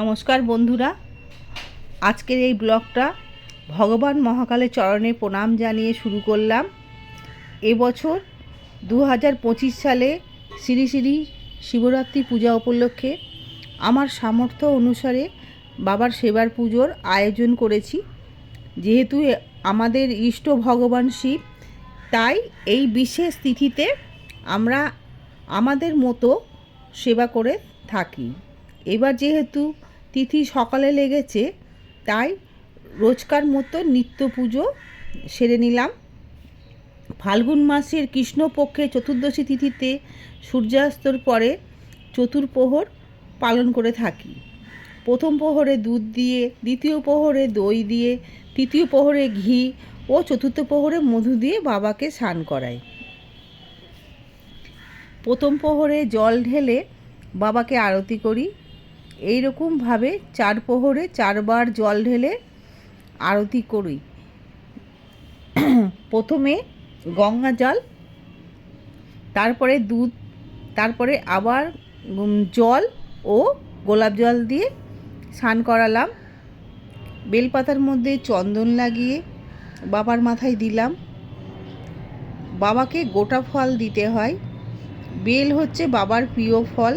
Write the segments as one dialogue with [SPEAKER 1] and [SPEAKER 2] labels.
[SPEAKER 1] নমস্কার বন্ধুরা। আজকের এই ব্লগটা ভগবান মহাকালের চরণে প্রণাম জানিয়ে শুরু করলাম। এবছর দু হাজার পঁচিশ সালে শ্রী শ্রী শিবরাত্রি পূজা উপলক্ষে আমার সামর্থ্য অনুসারে বাবার সেবার পুজোর আয়োজন করেছি। যেহেতু আমাদের ইষ্ট ভগবান শিব, তাই এই বিশেষ তিথিতে আমরা আমাদের মতো সেবা করে থাকি। এবার যেহেতু তিথি সকালে লেগেছে, তাই রোজকার মতো নিত্য পুজো সেরে নিলাম। ফাল্গুন মাসের কৃষ্ণপক্ষে চতুর্দশী তিথিতে সূর্যাস্তর পরে চতুর্প্রহর পালন করে থাকি। প্রথম প্রহরে দুধ দিয়ে, দ্বিতীয় প্রহরে দই দিয়ে, তৃতীয় প্রহরে ঘি ও চতুর্থ প্রহরে মধু দিয়ে বাবাকে স্নান করাই। প্রথম প্রহরে জল ঢেলে বাবাকে আরতি করি। এই রকমভাবে চার প্রহরে চারবার জল ঢেলে আরতি করি। প্রথমে গঙ্গা জল, তারপরে দুধ, তারপরে আবার জল ও গোলাপ জল দিয়ে স্নান করালাম। বেলপাতার মধ্যে চন্দন লাগিয়ে বাবার মাথায় দিলাম। বাবাকে গোটা ফল দিতে হয়। বেল হচ্ছে বাবার প্রিয় ফল।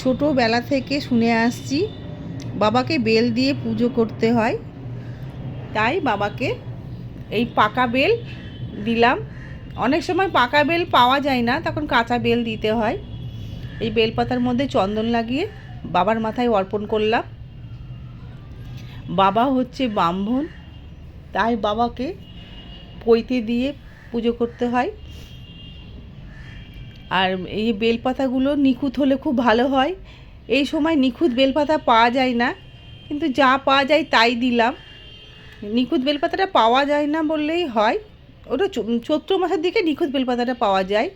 [SPEAKER 1] ছোটোবেলা থেকে শুনে আসছি, বাবাকে বেল দিয়ে পুজো করতে হয়। তাই বাবাকে এই পাকা বেল দিলাম। অনেক সময় পাকা বেল পাওয়া যায় না, তখন কাঁচা বেল দিতে হয়। এই বেলপাতার মধ্যে চন্দন লাগিয়ে বাবার মাথায় অর্পণ করলাম। বাবা হচ্ছে ব্রাহ্মণ, তাই বাবাকে পৈতে দিয়ে পুজো করতে হয়। আর এই বেলপাতাগুলো নিখুঁত হলে খুব ভালো হয়। এই সময় নিখুঁত বেলপাতা পাওয়া যায় না, কিন্তু যা পাওয়া যায় তাই দিলাম। নিখুঁত বেলপাতাটা পাওয়া যায় না বললেই হয়। ওটা চৈত্র মাসের দিকে নিখুঁত বেলপাতাটা পাওয়া যায়।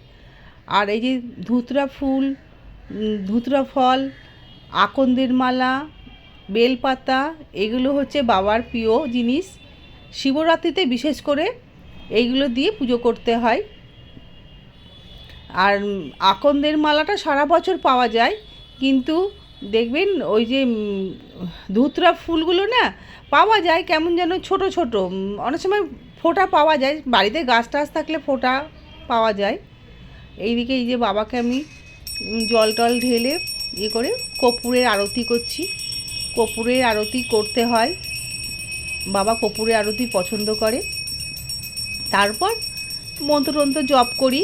[SPEAKER 1] আর এই যে ধুতরা ফুল ধুতরা ফল, আকন্দের মালা, বেলপাতা, এগুলো হচ্ছে বাবার প্রিয় জিনিস। শিবরাত্রিতে বিশেষ করে এইগুলো দিয়ে পুজো করতে হয়। আর আকন্দের মালাটা সারা বছর পাওয়া যায়, কিন্তু দেখবেন ওই যে ধুতরা ফুলগুলো না পাওয়া যায় কেমন যেন ছোট ছোট অনেক সময় ফোঁটা পাওয়া যায়, বাড়িতে গাছ টাছ থাকলে ফোঁটা পাওয়া যায়। এইদিকে এই যে বাবাকে আমি জল টল ঢেলে ইয়ে করে কর্পূরের আরতি করছি। কর্পূরের আরতি করতে হয়, বাবা কর্পূরের আরতি পছন্দ করে। তারপর মন্ত্রতন্ত্র জপ করি।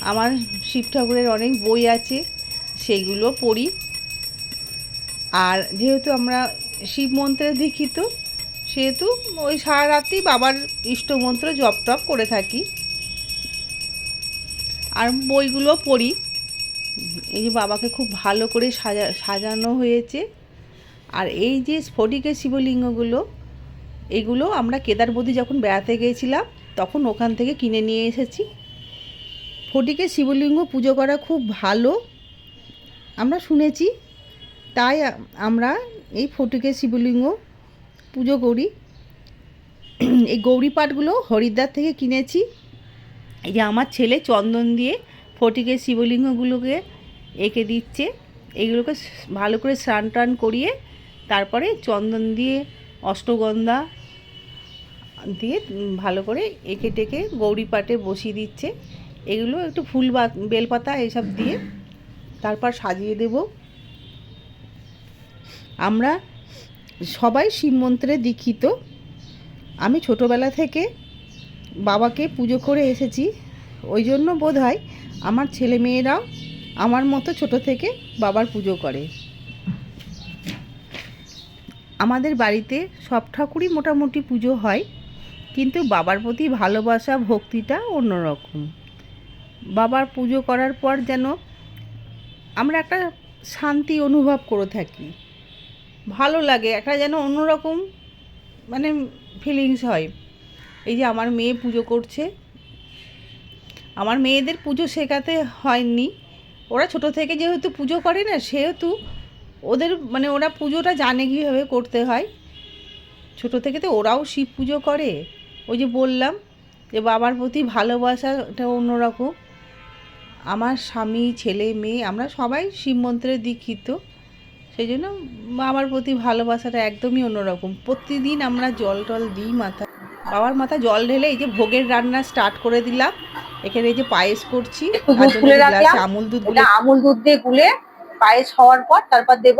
[SPEAKER 1] আমার শিব ঠাকুরের অনেক বই আছে, সেইগুলো পড়ি। আর যেহেতু আমরা শিব মন্ত্রে দীক্ষিত সেহেতু ওই সারা রাত্রি বাবার ইষ্টমন্ত্র জপ টপ করে থাকি। আর বইগুলো পড়ি। এই যে বাবাকে খুব ভালো করে সাজা, সাজানো হয়েছে। আর এই যে স্ফটিকের শিবলিঙ্গগুলো, এগুলো আমরা কেদারবতী যখন বেড়াতে গিয়েছিলাম তখন ওখান থেকে কিনে নিয়ে এসেছি। ফটিকে শিবলিঙ্গ পুজো করা খুব ভালো। আমরা শুনেছি, তাই আমরা এই ফটিকে শিবলিঙ্গ পুজো করি। এই গৌরী পাঠগুলো হরিদ্বার থেকে কিনেছি। এই যে আমার ছেলে চন্দন দিয়ে ফটিকের শিবলিঙ্গগুলোকে এঁকে দিচ্ছে। এগুলোকে ভালো করে স্নান টান করিয়ে তারপরে চন্দন দিয়ে অষ্টগন্ধা দিয়ে ভালো করে এঁকে টেকে গৌরী পাটে বসিয়ে দিচ্ছে। এগুলো একটু ফুল বা বেলপাতা এসব দিয়ে তারপর সাজিয়ে দেব। আমরা সবাই শিব মন্ত্রে দীক্ষিত। আমি ছোটোবেলা থেকে বাবাকে পুজো করে এসেছি। ওই জন্য বোধ হয় আমার ছেলে মেয়েরাও আমার মতো ছোট থেকে বাবার পুজো করে। আমাদের বাড়িতে সব ঠাকুরই মোটামুটি পুজো হয়, কিন্তু বাবার প্রতি ভালোবাসা, ভক্তিটা অন্যরকম। বাবার পুজো করার পর যেন আমরা একটা শান্তি অনুভব করে থাকি। ভালো লাগে, একটা যেন অন্যরকম মানে ফিলিংস হয়। এই যে আমার মেয়ে পুজো করছে, আমার মেয়েদের পুজো শেখাতে হয়নি। ওরা ছোট থেকে যেহেতু পুজো করে না, সেহেতু ওদের মানে ওরা পুজোটা জানে কীভাবে করতে হয়। ছোট থেকে তো ওরাও শিব পুজো করে। ওই যে বললাম যে বাবার প্রতি ভালোবাসাটা অন্যরকম। আমার স্বামী ছেলে মেয়ে আমরা সবাই শিব মন্ত্রে দীক্ষিত। সেই জন্য বাবার প্রতি ভালোবাসাটা একদমই অন্যরকম। প্রতিদিন আমরা জল টল দিই মাথা। বাবার মাথা জল ঢেলে এই যে ভোগের রান্না স্টার্ট করে দিলাম। এখানে এই যে পায়েস করছি। আমুল দুধ
[SPEAKER 2] আমুল দুধ দিয়ে গুলে পায়েস হওয়ার পর তারপর দেব।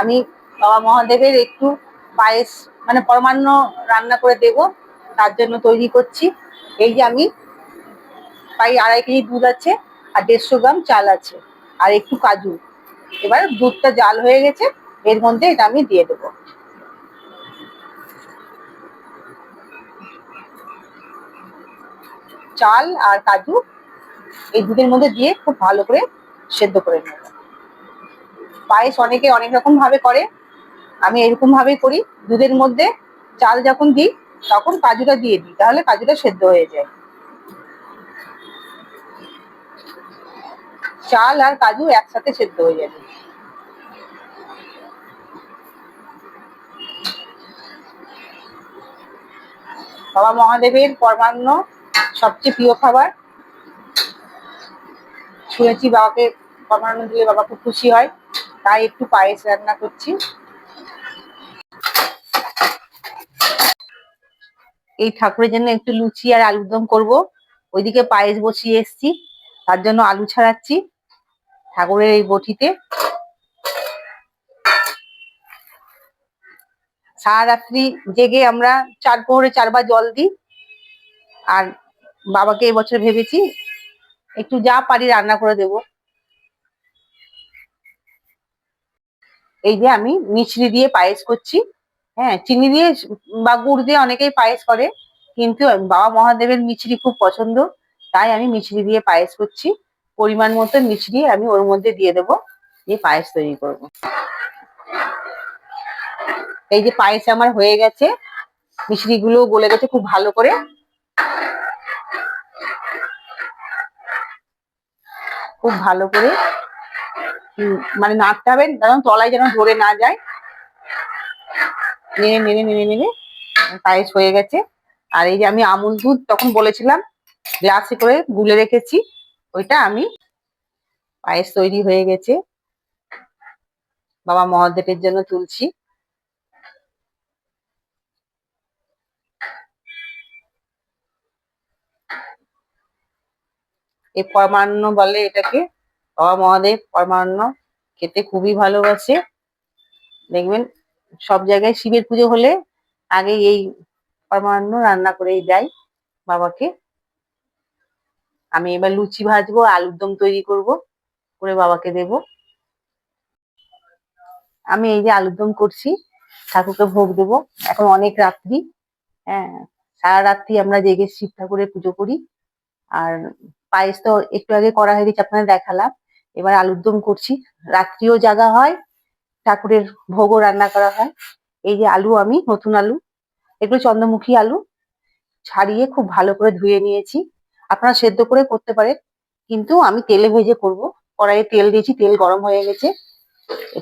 [SPEAKER 2] আমি বাবা মহাদেবের একটু পায়েস মানে পরমান্ন রান্না করে দেব। তার জন্য তৈরি করছি। এই যে আমি প্রায় আড়াই কেজি দুধ আছে আর দেড়শো গ্রাম চাল আছে আর একটু কাজু। এবার দুধটা জাল হয়ে গেছে, এর মধ্যে এটা আমি দিয়ে দেবো। চাল আর কাজু এই দুধের মধ্যে দিয়ে খুব ভালো করে সেদ্ধ করে নেব। পায়েস অনেকে অনেক রকম ভাবে করে, আমি এরকম ভাবেই করি। দুধের মধ্যে চাল যখন দিই, তখন কাজুটা দিয়ে দিই, তাহলে কাজুটা সেদ্ধ হয়ে যায়। চাল আর কাজু একসাথে সেদ্ধ হয়ে যাবে। বাবা মহাদেবের পরমান্ন সবচেয়ে প্রিয় খাবার। শুনেছি বাবাকে পরমান্ন দিলে বাবা খুব খুশি হয়, তাই একটু পায়েস রান্না করছি। এই ঠাকুরের জন্য একটু লুচি আর আলুর দম করব। ওইদিকে পায়েস বসিয়ে এসছি, তার জন্য আলু ছাড়াচ্ছি। ঠাকুরের এই বটিতে। সারা রাত্রি জেগে আমরা চার প্রহরে চারবার জল দিই। আর বাবাকে এবছর ভেবেছি একটু যা পারি রান্না করে দেব। এই যে আমি মিছরি দিয়ে পায়েস করছি। হ্যাঁ চিনি দিয়ে বা গুড় দিয়ে অনেকেই পায়েস করে, কিন্তু বাবা মহাদেবের মিছরি খুব পছন্দ, তাই আমি মিছরি দিয়ে পায়েস করছি। পরিমাণ মতো মিছরি আমি ওর মধ্যে দিয়ে দেব। দিয়ে পায়েস তৈরি করব। এই যে পায়েস আমার হয়ে গেছে মিছরি গুলো গলে গেছে খুব ভালো করে। খুব ভালো করে মানে নাড়তে হবে, যেন তলায় যেন ধরে না যায়। নেড়ে নেড়ে নেড়ে নেড়ে, পায়েস হয়ে গেছে। আর এই যে আমি আমুল দুধ তখন বলেছিলাম, গ্লাসে করে গুলে রেখেছি। ওইটা আমি পায়েস তৈরি হয়ে গেছে। বাবা মহাদেবের জন্য তুলছি। এই পরমান্ন বলে এটাকে। বাবা মহাদেব পরমান্ন, খেতে খুবই ভালোবাসে। দেখবেন, সব জায়গায় শিবের পুজো হলে আগে এই পরমান্ন রান্না করেই দেয় বাবাকে। আমি এবার লুচি ভাজবো, আলুর দম তৈরি করব, করে বাবাকে দেব। আমি এই যে আলুর দম করছি, ঠাকুরকে ভোগ দেবো। এখন অনেক রাত্রি হ্যাঁ সারা রাত্রি আমরা জেগে শিব ঠাকুরের পুজো করি। আর পায়েস তো একটু আগে করা হয়ে গেছে, আপনাদের দেখালাম। এবার আলুর দম করছি। রাত্রিও জাগা হয়, ঠাকুরের ভোগও রান্না করা হয়। এই যে আলু আমি, নতুন আলু, এগুলো চন্দ্রমুখী আলু, ছাড়িয়ে খুব ভালো করে ধুয়ে নিয়েছি। আপনারা সেদ্ধ করে করতে পারেন। কিন্তু আমি তেলে ভেজে করব। কড়াইয়ে তেল দিয়েছি, তেল গরম হয়ে গেছে।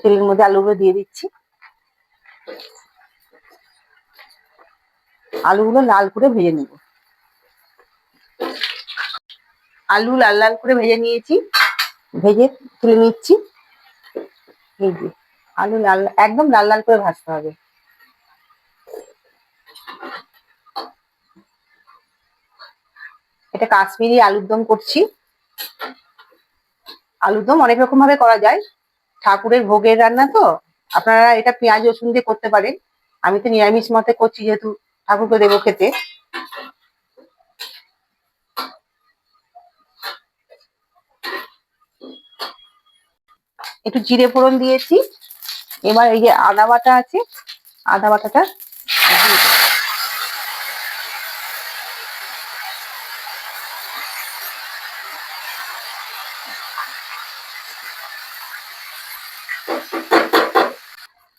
[SPEAKER 2] তেলের মধ্যে আলুগুলো দিয়ে দিচ্ছি। আলুগুলো লাল করে ভেজে নেব। আলু লাল লাল করে ভেজে নিয়েছি। ভেজে তুলে নিচ্ছি। এই যে, আলু লাল, একদম লাল লাল করে ভাজতে হবে। এটা কাশ্মীরি আলুর দম করছি। আলুর দম অনেক রকম ভাবে করা যায়। ঠাকুরের ভোগের রান্না তো। আপনারা এটা পেঁয়াজ, রসুন দিয়ে করতে পারেন। আমি তো নিরামিষ মতে করছি, যেহেতু ঠাকুরকে দেবো খেতে। একটু জিরে ফোড়ন দিয়েছি। এবার এই যে আদা বাটা আছে, আদা বাটাটা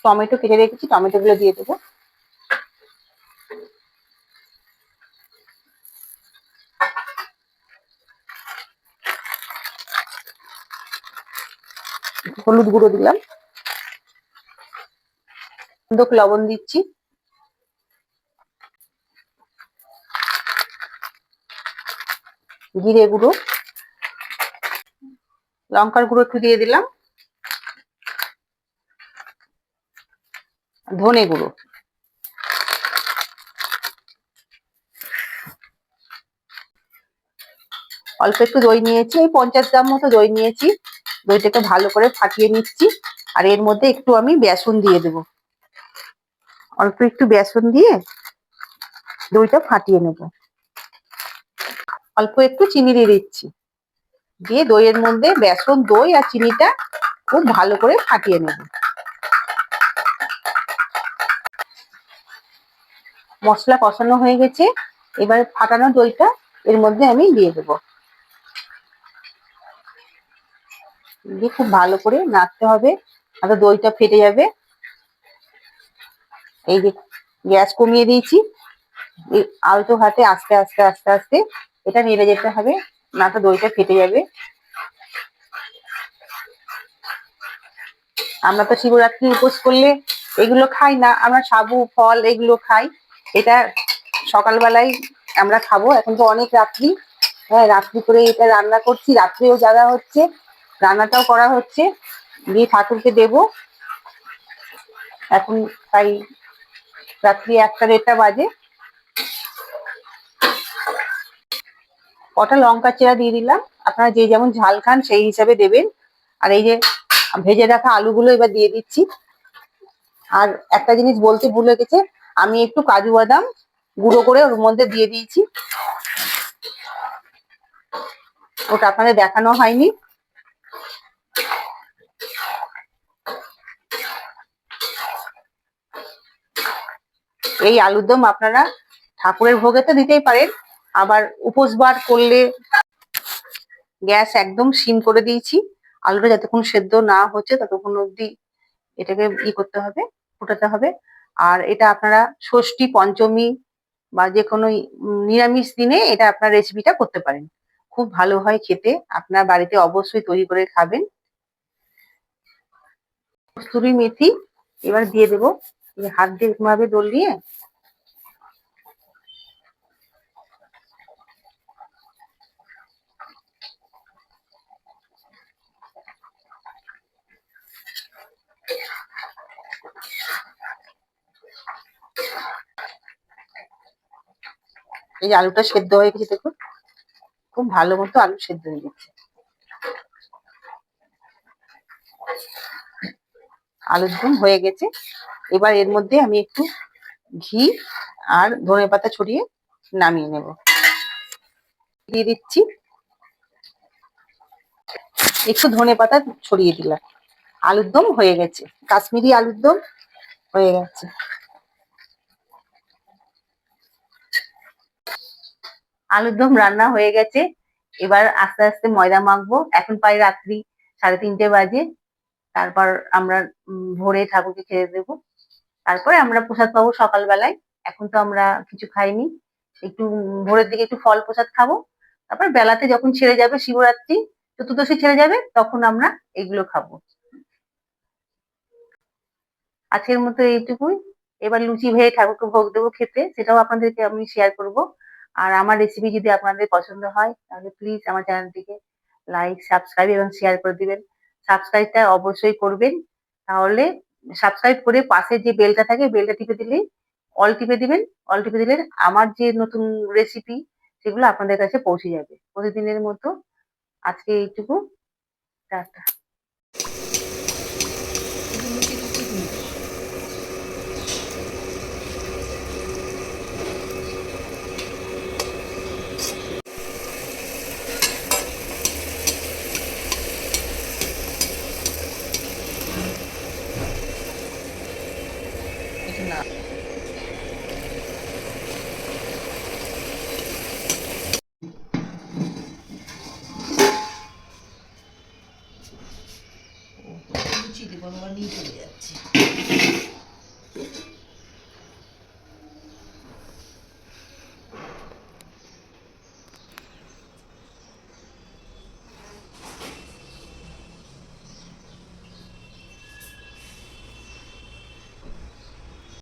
[SPEAKER 2] টমেটো কেটে রেখেছি টমেটো গুলো দিয়ে দেবো। হলুদ গুঁড়ো দিলাম। লবণ দিচ্ছি। জিরে গুঁড়ো। লঙ্কার গুঁড়ো একটু দিয়ে দিলাম। ধনে গুঁড়ো। অল্প একটু দই নিয়েছি এই পঞ্চাশ গ্রাম মতো দই নিয়েছি। দইটাকে ভালো করে ফাটিয়ে নিচ্ছি, আর এর মধ্যে একটু আমি বেসন দিয়ে দেব। অল্প একটু বেসন দিয়ে দইটা ফাটিয়ে নেব। অল্প একটু চিনি দিয়ে দিচ্ছি। দিয়ে দইয়ের মধ্যে বেসন, দই আর চিনিটা খুব ভালো করে ফাটিয়ে নেব। মশলা কষানো হয়ে গেছে। এবার ফাটানো দইটা এর মধ্যে আমি দিয়ে দেব। দিয়ে খুব ভালো করে নাড়তে হবে নয়তো দইটা ফেটে যাবে। এই যে গ্যাস কমিয়ে দিয়েছি। আলতো হাতে আস্তে আস্তে আস্তে আস্তে এটা নেড়ে যেতে হবে, না তো দইটা ফেটে যাবে। আমরা তো শিবরাত্রি উপোস করলে এগুলো খাই না, আমরা সাবু, ফল এগুলো খাই। এটা সকালবেলায় আমরা খাব। এখন তো অনেক রাত্রি। হ্যাঁ রাত্রি করে এটা রান্না করছি। রাত্রেও জাগা হচ্ছে, রান্নাটাও করা হচ্ছে। দিয়ে ঠাকুরকে দেব। এখন তাই রাত্রি একটা দেড়টা বাজে। কটা লঙ্কা চেরা দিয়ে দিলাম। আপনারা যে যেমন ঝাল খান, সেই হিসাবে দেবেন। আর এই যে ভেজে রাখা আলুগুলো এবার দিয়ে দিচ্ছি। আর একটা জিনিস বলতে ভুলে গেছে আমি একটু কাজু বাদাম গুঁড়ো করে ওর মধ্যে দিয়ে দিয়েছি। ওটা আপনাদের দেখানো হয়নি। এই আলুর দম আপনারা ঠাকুরের ভোগে তো দিতেই পারেন। আবার উপোস বার করলে গ্যাস একদম সিম করে দিয়েছি। আলুটা যতক্ষণ সেদ্ধ না হচ্ছে ততক্ষণ অবধি এটাকে ই করতে হবে, ফোটাতে হবে। আর এটা আপনারা ষষ্ঠী, পঞ্চমী বা যে কোনো নিরামিষ দিনে এটা আপনার রেসিপিটা করতে পারেন। খুব ভালো হয় খেতে, আপনার বাড়িতে অবশ্যই তৈরি করে খাবেন। কস্তুরি মেথি, এবার দিয়ে দেবো। হাত দিয়ে দোল ডলিয়ে এই যে আলুটা সেদ্ধ হয়ে গেছে দেখুন। খুব ভালো মতো আলু সেদ্ধ হয়ে গেছে। আলুর দম হয়ে গেছে। এবার এর মধ্যে আমি একটু ঘি আর ধনে পাতা ছড়িয়ে নামিয়ে নেব। দিয়ে দিচ্ছি। একটু ধনে পাতা ছড়িয়ে দিলাম। আলুর দম হয়ে গেছে। কাশ্মীরি আলুর দম হয়ে গেছে। আলুর দম রান্না হয়ে গেছে। এবার আস্তে আস্তে ময়দা মাখবো। এখন প্রায় রাত্রি, সাড়ে তিনটে বাজে। তারপর আমরা ভোরে ঠাকুরকে খেতে দেবো। তারপরে আমরা প্রসাদ পাবো সকালবেলায়। এখন তো আমরা কিছু খাইনি। একটু ভোরের দিকে একটু ফল প্রসাদ খাব। তারপর বেলাতে যখন ছেড়ে যাবে শিবরাত্রি, চতুর্দশী ছেড়ে যাবে, তখন আমরা এগুলো খাব। আজকের মতো এইটুকুই। এবার লুচি ভেজে ঠাকুরকে ভোগ দেবো খেতে, সেটাও আপনাদেরকে আমি শেয়ার করব। আর আমার রেসিপি যদি আপনাদের পছন্দ হয়, তাহলে প্লিজ আমার চ্যানেলটিকে লাইক সাবস্ক্রাইব এবং শেয়ার করে দিবেন। সাবস্ক্রাইবটা অবশ্যই করবেন। তাহলে সাবস্ক্রাইব করে পাশে যে বেলটা থাকে বেলটা টিপে দিলেই অল টিপে দিবেন। অল টিপে দিলে আমার যে নতুন রেসিপি সেগুলো আপনাদের কাছে পৌঁছে যাবে। প্রতিদিনের মতো আজকে এইটুকু। টাটা।
[SPEAKER 1] লুচি দেবো আমার নিয়ে চলে যাচ্ছে